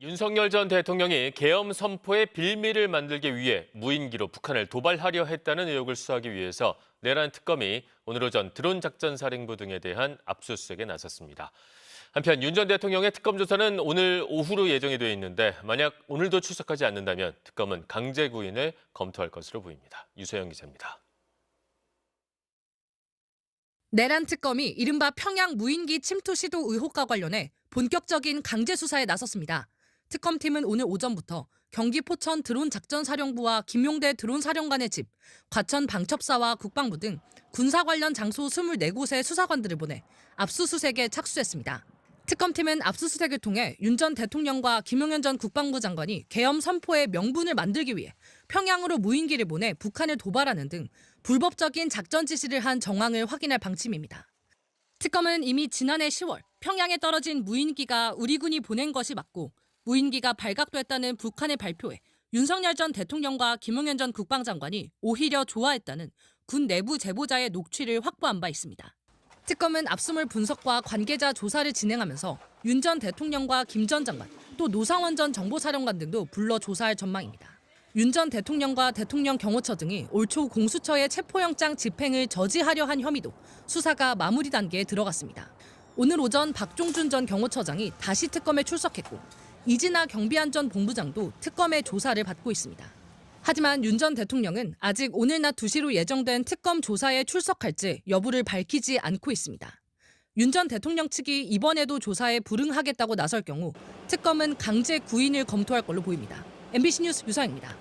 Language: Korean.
윤석열 전 대통령이 계엄 선포의 빌미를 만들기 위해 무인기로 북한을 도발하려 했다는 의혹을 수사하기 위해서 내란 특검이 오늘 오전 드론 작전 사령부 등에 대한 압수수색에 나섰습니다. 한편 윤 전 대통령의 특검 조사는 오늘 오후로 예정이 돼 있는데 만약 오늘도 출석하지 않는다면 특검은 강제 구인을 검토할 것으로 보입니다. 유소영 기자입니다. 내란 특검이 이른바 평양 무인기 침투 시도 의혹과 관련해 본격적인 강제 수사에 나섰습니다. 특검팀은 오늘 오전부터 경기 포천 드론 작전 사령부와 김용대 드론 사령관의 집, 과천 방첩사와 국방부 등 군사 관련 장소 24곳의 수사관들을 보내 압수수색에 착수했습니다. 특검팀은 압수수색을 통해 윤 전 대통령과 김용현 전 국방부 장관이 계엄 선포의 명분을 만들기 위해 평양으로 무인기를 보내 북한을 도발하는 등 불법적인 작전 지시를 한 정황을 확인할 방침입니다. 특검은 이미 지난해 10월 평양에 떨어진 무인기가 우리 군이 보낸 것이 맞고 무인기가 발각됐다는 북한의 발표에 윤석열 전 대통령과 김용현 전 국방장관이 오히려 좋아했다는 군 내부 제보자의 녹취를 확보한 바 있습니다. 특검은 압수물 분석과 관계자 조사를 진행하면서 윤 전 대통령과 김 전 장관, 또 노상원 전 정보사령관 등도 불러 조사할 전망입니다. 윤 전 대통령과 대통령 경호처 등이 올 초 공수처의 체포영장 집행을 저지하려 한 혐의도 수사가 마무리 단계에 들어갔습니다. 오늘 오전 박종준 전 경호처장이 다시 특검에 출석했고 이진아 경비안전 본부장도 특검의 조사를 받고 있습니다. 하지만 윤 전 대통령은 아직 오늘 낮 2시로 예정된 특검 조사에 출석할지 여부를 밝히지 않고 있습니다. 윤 전 대통령 측이 이번에도 조사에 불응하겠다고 나설 경우 특검은 강제 구인을 검토할 걸로 보입니다. MBC 뉴스 유서입니다.